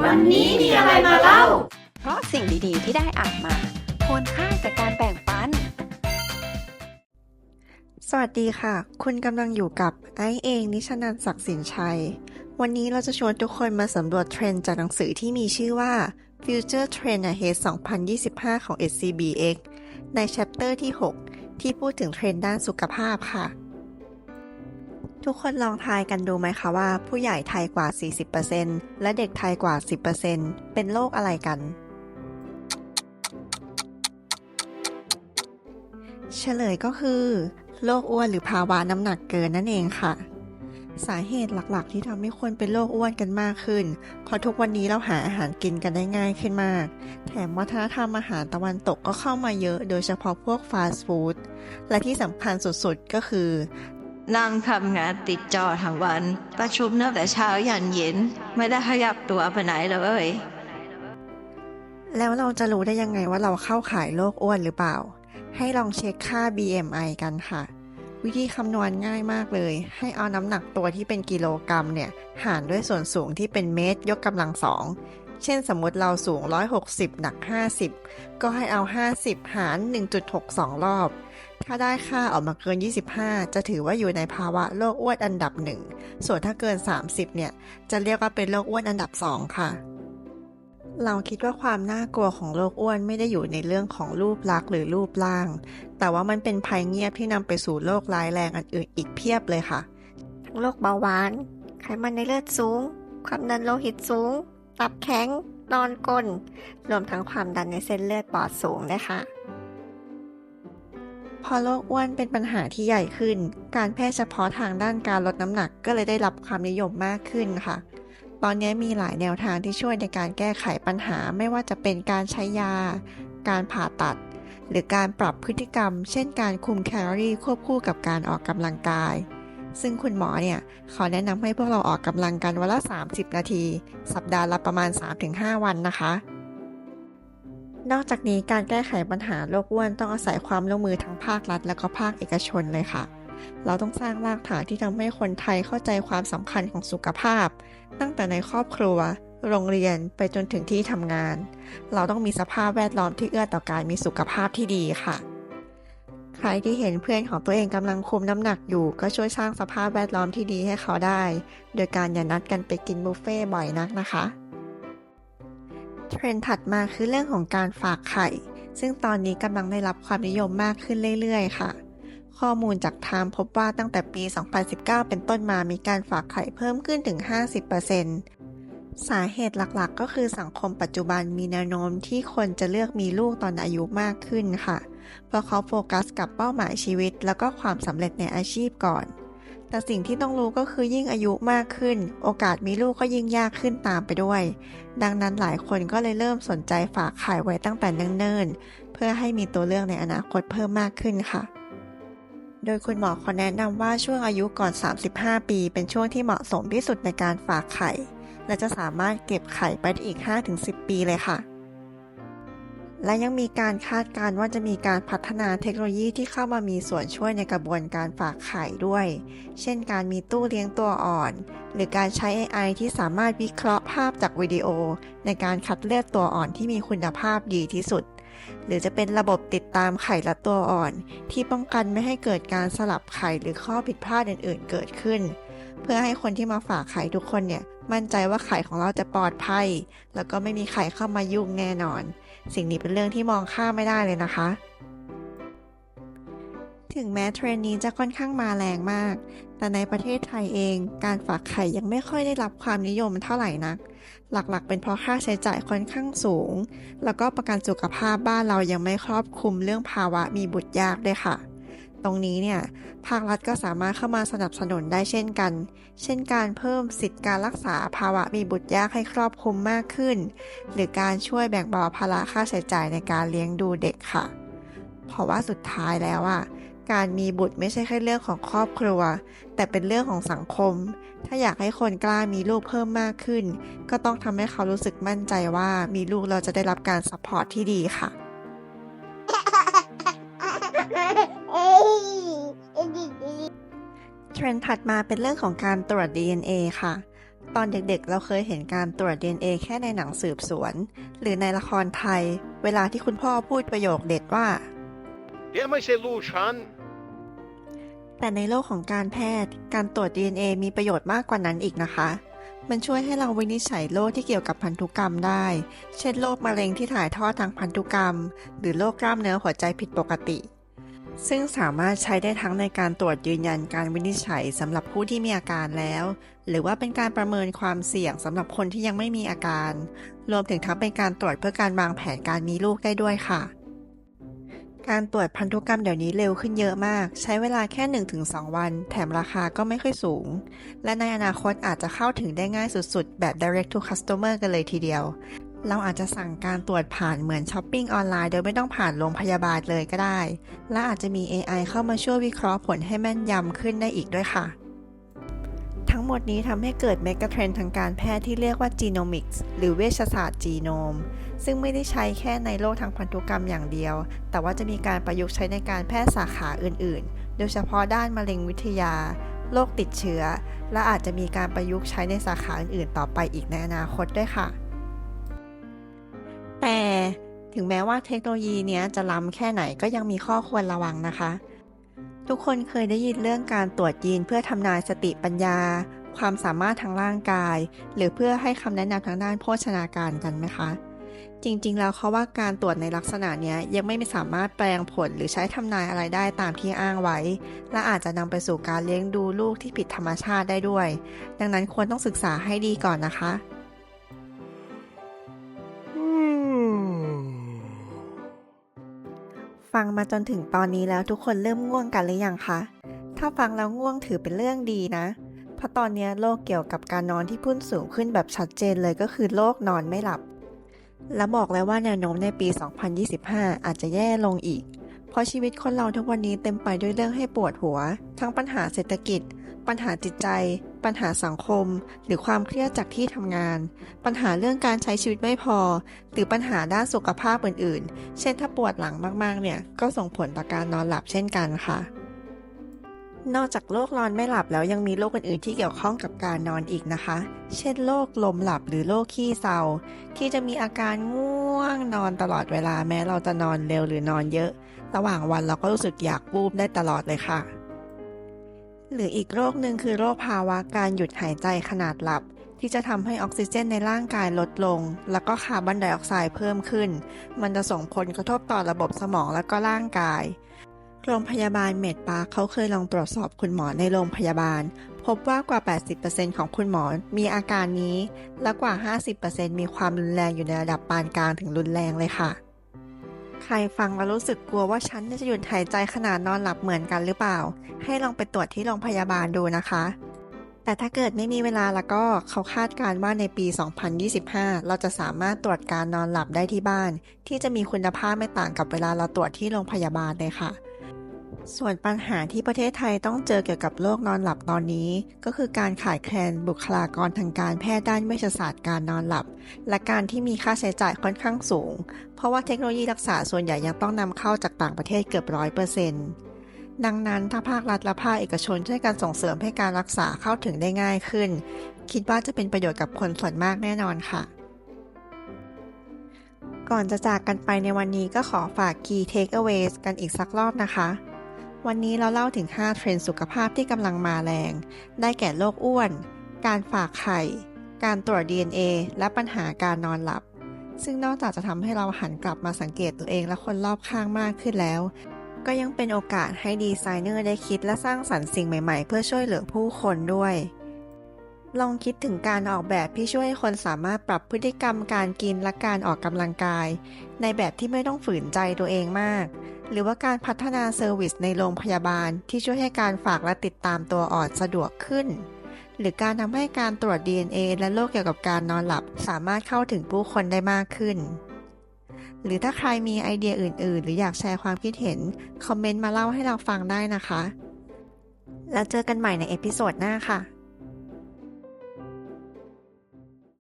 วันนี้มีอะไรมาเล่า เพราะสิ่งดีๆ ที่ได้อ่านมาควรค่าจากการแบ่งปัน สวัสดีค่ะ คุณกำลังอยู่กับไอซ์เองนิชนันท์ศักดิ์สินชัย วันนี้เราจะชวนทุกคนมาสำรวจเทรนด์จากหนังสือที่มีชื่อว่า Future Trend Ahead 2025 ของ SCBX ใน chapter ที่ 6 ที่พูดถึงเทรนด์ด้านสุขภาพค่ะ ทุกคนลองทายกันดูไหมคะว่า ผู้ใหญ่ไทยกว่า 40%และเด็กไทยกว่า 10%เป็นโรคอะไรกัน เฉลยก็คือโรคอ้วนหรือภาวะน้ำหนักเกินนั่นเองค่ะ สาเหตุหลักๆ ที่ทำให้คนเป็นโรคอ้วนกันมากขึ้นเพราะทุกวันนี้เราหาอาหารกินกันได้ง่ายขึ้นมาก แถมวัฒนธรรมอาหารตะวันตกก็เข้ามาเยอะ โดยเฉพาะพวกฟาสต์ฟู้ดและที่สำคัญสุดๆก็คือ นั่งทำงานติดจอทั้งวัน ประชุมตั้งแต่เช้ายันเย็น ไม่ได้ขยับตัวไปไหนเลยแล้วเราจะรู้ได้ยังไงว่าเราเข้าข่ายโรคอ้วนหรือเปล่า ให้ลองเช็คค่า BMI กันค่ะ วิธีคำนวณง่ายมากเลย ให้เอาน้ำหนักตัวที่เป็นกิโลกรัมเนี่ย หารด้วยส่วนสูงที่เป็นเมตรยกกำลังสอง เช่นสมมติเราสูง 160 หนัก 50 ก็ให้เอา 50 หาร 1.62 รอบ ถ้าได้ค่าออกมาเกิน 25 จะถือว่าอยู่ในภาวะโรคอ้วนอันดับหนึ่งส่วนถ้าเกิน 30 เนี่ย จะเรียกว่าเป็นโรคอ้วนอันดับ 2 ค่ะเราคิดว่าความน่ากลัวของโรคอ้วนไม่ได้อยู่ในเรื่องของรูปลักษณ์หรือรูปร่าง แต่ว่ามันเป็นภัยเงียบที่นำไปสู่โรคร้ายแรงอันอื่นอีกเพียบเลยค่ะ ทั้งโรคเบาหวาน ไขมันในเลือดสูง ความดันโลหิตสูง ตับแข็ง นอนกลนรวมทั้งความดันในเส้นเลือดปอดสูงด้วยค่ะ พอโรคอ้วนเป็นปัญหาที่ใหญ่ขึ้น การแพทย์เฉพาะทางด้านการลดน้ำหนักก็เลยได้รับความนิยมมากขึ้นค่ะ ตอนนี้มีหลายแนวทางที่ช่วยในการแก้ไขปัญหาไม่ว่าจะเป็นการใช้ยา การผ่าตัดหรือการปรับพฤติกรรม เช่นการคุมแคลอรี่ควบคู่กับการออกกำลังกาย ซึ่งคุณหมอเนี่ยเขาแนะนำให้พวกเราออกกำลังกันวันละ 30 นาที สัปดาห์ละประมาณ 3-5 วันนะคะ นอกจากนี้การแก้ไขปัญหาโรคอ้วนต้องอาศัยความร่วมมือทั้งภาครัฐ และก็ภาคเอกชนเลยค่ะ เราต้องสร้างรากฐานที่ทำให้คนไทยเข้าใจความสำคัญของสุขภาพ ตั้งแต่ในครอบครัว โรงเรียนไปจนถึงที่ทำงาน เราต้องมีสภาพแวดล้อมที่เอื้อต่อการมีสุขภาพที่ดีค่ะ ใครที่เห็นเพื่อนของตัวเองกำลังคุมน้ำหนักอยู่ ก็ช่วยสร้างสภาพแวดล้อมที่ดีให้เขาได้ โดยการอย่านัดกันไปกินบุฟเฟ่บ่อยนักนะคะเทรนด์ถัดมาคือเรื่องของการฝากไข่ ซึ่งตอนนี้กำลังได้รับความนิยมมากขึ้นเรื่อยๆ ค่ะ ข้อมูลจากไทม์พบว่าตั้งแต่ปี 2019 เป็นต้นมามีการฝากไข่เพิ่มขึ้นถึง 50%สาเหตุหลักๆ ก็คือสังคมปัจจุบันมีแนวโน้มที่คนจะเลือกมีลูกตอนอายุมากขึ้นค่ะ เพราะเขาโฟกัสกับเป้าหมายชีวิต แล้วก็ความสำเร็จในอาชีพก่อน แต่สิ่งที่ต้องรู้ก็คือยิ่งอายุมากขึ้น โอกาสมีลูกก็ยิ่งยากขึ้นตามไปด้วย ดังนั้นหลายคนก็เลยเริ่มสนใจฝากไข่ไว้ตั้งแต่เนิ่นๆ เพื่อให้มีตัวเลือกในอนาคตเพิ่มมากขึ้นค่ะโดยคุณหมอขอแนะนำว่าช่วงอายุก่อน 35 ปี เป็นช่วงที่เหมาะสมที่สุดในการฝากไข่ และจะสามารถเก็บไข่ไปได้อีก 5-10 ปีเลยค่ะ และยังมีการคาดการณ์ว่าจะมีการพัฒนาเทคโนโลยีที่เข้ามามีส่วนช่วยในกระบวนการฝากไข่ด้วย เช่นการมีตู้เลี้ยงตัวอ่อน หรือการใช้ AI ที่สามารถวิเคราะห์ภาพจากวิดีโอ ในการคัดเลือกตัวอ่อนที่มีคุณภาพดีที่สุด หรือจะเป็นระบบติดตามไข่ละตัวอ่อน ที่ป้องกันไม่ให้เกิดการสลับไข่หรือข้อผิดพลาดอื่น ๆ เกิดขึ้น เพื่อให้คนที่มาฝากไข่ทุกคนเนี่ย มั่นใจว่าไข่ของเราจะปลอดภัย แล้วก็ไม่มีไข่เข้ามายุ่งแน่นอน สิ่งนี้เป็นเรื่องที่มองข้ามไม่ได้เลยนะคะ ถึงแม้เทรนนี้จะค่อนข้างมาแรงมาก แต่ในประเทศไทยเอง การฝากไข่ยังไม่ค่อยได้รับความนิยมเท่าไหร่นัก หลักๆ เป็นเพราะค่าใช้จ่ายค่อนข้างสูง แล้วก็ประกันสุขภาพบ้านเรายังไม่ครอบคลุมเรื่องภาวะมีบุตรยากด้วยค่ะ ตรงนี้เนี่ยภาครัฐก็สามารถเข้ามาสนับสนุนได้เช่นกัน เช่นการเพิ่มสิทธิการรักษาภาวะมีบุตรยากให้ครอบคลุมมากขึ้น หรือการช่วยแบ่งเบาภาระค่าใช้จ่ายในการเลี้ยงดูเด็กค่ะ เพราะว่าสุดท้ายแล้วอะการมีบุตรไม่ใช่แค่เรื่องของครอบครัว แต่เป็นเรื่องของสังคม ถ้าอยากให้คนกล้ามีลูกเพิ่มมากขึ้น ก็ต้องทำให้เขารู้สึกมั่นใจว่ามีลูกเราจะได้รับการซัพพอร์ตที่ดีค่ะ รนด์ถัดมาเป็นเรื่องของการตรวจ DNA ค่ะ ตอนเด็กๆ เราเคยเห็นการตรวจ DNA แค่ในหนังสืบสวน หรือในละครไทย เวลาที่คุณพ่อพูดประโยคเด็ดว่าเดี๋ยวไม่ใช่ลูกฉัน แต่ในโลกของการแพทย์ การตรวจ DNA มีประโยชน์มากกว่านั้นอีกนะคะ มันช่วยให้เราวินิจฉัยโรคที่เกี่ยวกับพันธุกรรมได้ เช่นโรคมะเร็งที่ถ่ายทอดทางพันธุกรรม หรือโรคกล้ามเนื้อหัวใจผิดปกติ ซึ่งสามารถใช้ได้ทั้งในการตรวจยืนยันการวินิจฉัยสำหรับผู้ที่มีอาการแล้ว หรือว่าเป็นการประเมินความเสี่ยงสำหรับคนที่ยังไม่มีอาการ รวมถึงทั้งเป็นการตรวจเพื่อการวางแผนการมีลูกได้ด้วยค่ะ การตรวจพันธุกรรมเดี๋ยวนี้เร็วขึ้นเยอะมาก ใช้เวลาแค่ 1-2 วัน แถมราคาก็ไม่ค่อยสูง และในอนาคตอาจจะเข้าถึงได้ง่ายสุดๆ แบบ direct to customer กันเลยทีเดียว เราอาจจะสั่งการตรวจผ่านเหมือนช้อปปิ้งออนไลน์โดยไม่ต้องผ่านโรงพยาบาลเลยก็ได้ และอาจจะมี AI เข้ามาช่วยวิเคราะห์ผลให้แม่นยำขึ้นได้อีกด้วยค่ะ ทั้งหมดนี้ทำให้เกิดเมกะเทรนด์ทางการแพทย์ที่เรียกว่า Genomics หรือเวชศาสตร์จีโนม ซึ่งไม่ได้ใช้แค่ในโลกทางพันธุกรรมอย่างเดียว แต่ว่าจะมีการประยุกต์ใช้ในการแพทย์สาขาอื่น ๆ โดยเฉพาะด้านมะเร็งวิทยาโรคติดเชื้อ และอาจจะมีการประยุกต์ใช้ในสาขาอื่น ๆ ต่อไปอีกในอนาคตด้วยค่ะ ถึงแม้ว่าเทคโนโลยีเนี้ยจะล้ำแค่ไหนก็ยังมีข้อควรระวังนะคะ ทุกคนเคยได้ยินเรื่องการตรวจยีนเพื่อทำนายสติปัญญา ความสามารถทางร่างกาย หรือเพื่อให้คำแนะนำทางด้านโภชนาการกันไหมคะ จริงๆ แล้วเขาว่าการตรวจในลักษณะนี้ยังไม่สามารถแปลงผลหรือใช้ทำนายอะไรได้ตามที่อ้างไว้ และอาจจะนำไปสู่การเลี้ยงดูลูกที่ผิดธรรมชาติได้ด้วย ดังนั้นควรต้องศึกษาให้ดีก่อนนะคะ ฟังมาจนถึงตอนนี้แล้วทุกคนเริ่มง่วงกันหรือยังคะ ถ้าฟังแล้วง่วงถือเป็นเรื่องดีนะ เพราะตอนนี้โรคเกี่ยวกับการนอนที่พุ่นสูงขึ้นแบบชัดเจนเลยก็คือโรคนอนไม่หลับ และบอกเลยว่าแนวโน้มในปี 2025 อาจจะแย่ลงอีก เพราะชีวิตคนเราทุกวันนี้เต็มไปด้วยเรื่องให้ปวดหัว ทั้งปัญหาเศรษฐกิจ ปัญหาจิตใจ ปัญหาสังคม หรือความเครียดจากที่ทำงาน ปัญหาเรื่องการใช้ชีวิตไม่พอ หรือปัญหาด้านสุขภาพอื่นๆ เช่นถ้าปวดหลังมากๆ เนี่ย ก็ส่งผลต่อการนอนหลับเช่นกันค่ะ นอกจากโรคนอนไม่หลับแล้วยังมีโรคอื่นๆที่เกี่ยวข้องกับการนอนอีกนะคะ เช่นโรคลมหลับหรือโรคขี้เศร้าที่จะมีอาการง่วงนอนตลอดเวลาแม้เราจะนอนเร็วหรือนอนเยอะ ระหว่างวันเราก็รู้สึกอยากบูบได้ตลอดเลยค่ะ หรืออีกโรคหนึ่งคือโรคภาวะการหยุดหายใจขนาดหลับ ที่จะทำให้ออกซิเจนในร่างกายลดลง แล้วก็คาร์บอนไดออกไซด์เพิ่มขึ้น มันจะส่งผลกระทบต่อระบบสมองและก็ร่างกาย โรงพยาบาลเมดปาร์คเขาเคยลองตรวจสอบคุณหมอในโรงพยาบาล พบว่ากว่า 80%ของคุณหมอมีอาการนี้ และกว่า 50%มีความรุนแรงอยู่ในระดับปานกลางถึงรุนแรงเลยค่ะ รฟังแล้วรู้สึกกลัวว่าฉันจะหยุดหายใจขนาดนอนหลับเหมือนกันหรือเปล่า ให้ลองไปตรวจที่โรงพยาบาลดูนะคะ แต่ถ้าเกิดไม่มีเวลาแล้วก็เขาคาดการณ์ว่าในปี 2025 เราจะสามารถตรวจการนอนหลับได้ที่บ้าน ที่จะมีคุณภาพไม่ต่างกับเวลาเราตรวจที่โรงพยาบาลเลยค่ะ ส่วนปัญหาที่ประเทศไทยต้องเจอเกี่ยวกับโรคนอนหลับตอนนี้ ก็คือการขาดแคลนบุคลากรทางการแพทย์ด้านเวชศาสตร์การนอนหลับ และการที่มีค่าใช้จ่ายค่อนข้างสูง เพราะว่าเทคโนโลยีรักษาส่วนใหญ่ยังต้องนำเข้าจากต่างประเทศเกือบร้อยเปอร์เซ็นต์ดังนั้นถ้าภาครัฐและภาคเอกชนช่วยกันส่งเสริมให้การรักษาเข้าถึงได้ง่ายขึ้น คิดว่าจะเป็นประโยชน์กับคนส่วนมากแน่นอนค่ะก่อนจะจากกันไปในวันนี้ก็ขอฝาก Key Takeaways กันอีกสักรอบนะคะ วันนี้เราเล่าถึง 5 เทรนด์สุขภาพที่กำลังมาแรง ได้แก่โรคอ้วน การฝากไข่ การตรวจ DNA และปัญหาการนอนหลับ ซึ่งนอกจากจะทำให้เราหันกลับมาสังเกตตัวเองและคนรอบข้างมากขึ้นแล้ว ก็ยังเป็นโอกาสให้ดีไซเนอร์ได้คิดและสร้างสรรค์สิ่งใหม่ๆ เพื่อช่วยเหลือผู้คนด้วย ลองคิดถึงการออกแบบที่ช่วยคนสามารถปรับพฤติกรรมการกินและการออกกำลังกาย ในแบบที่ไม่ต้องฝืนใจตัวเองมาก หรือว่าการพัฒนาเซอร์วิสในโรงพยาบาลที่ช่วยให้การฝากและติดตามตัวอ่อนสะดวกขึ้น หรือการทำให้การตรวจ DNA และโรคเกี่ยวกับการนอนหลับ สามารถเข้าถึงผู้คนได้มากขึ้น หรือถ้าใครมีไอเดียอื่น ๆ หรืออยากแชร์ความคิดเห็น คอมเมนต์มาเล่าให้เราฟังได้นะคะ แล้วเจอกันใหม่ในเอพิโซดหน้าค่ะ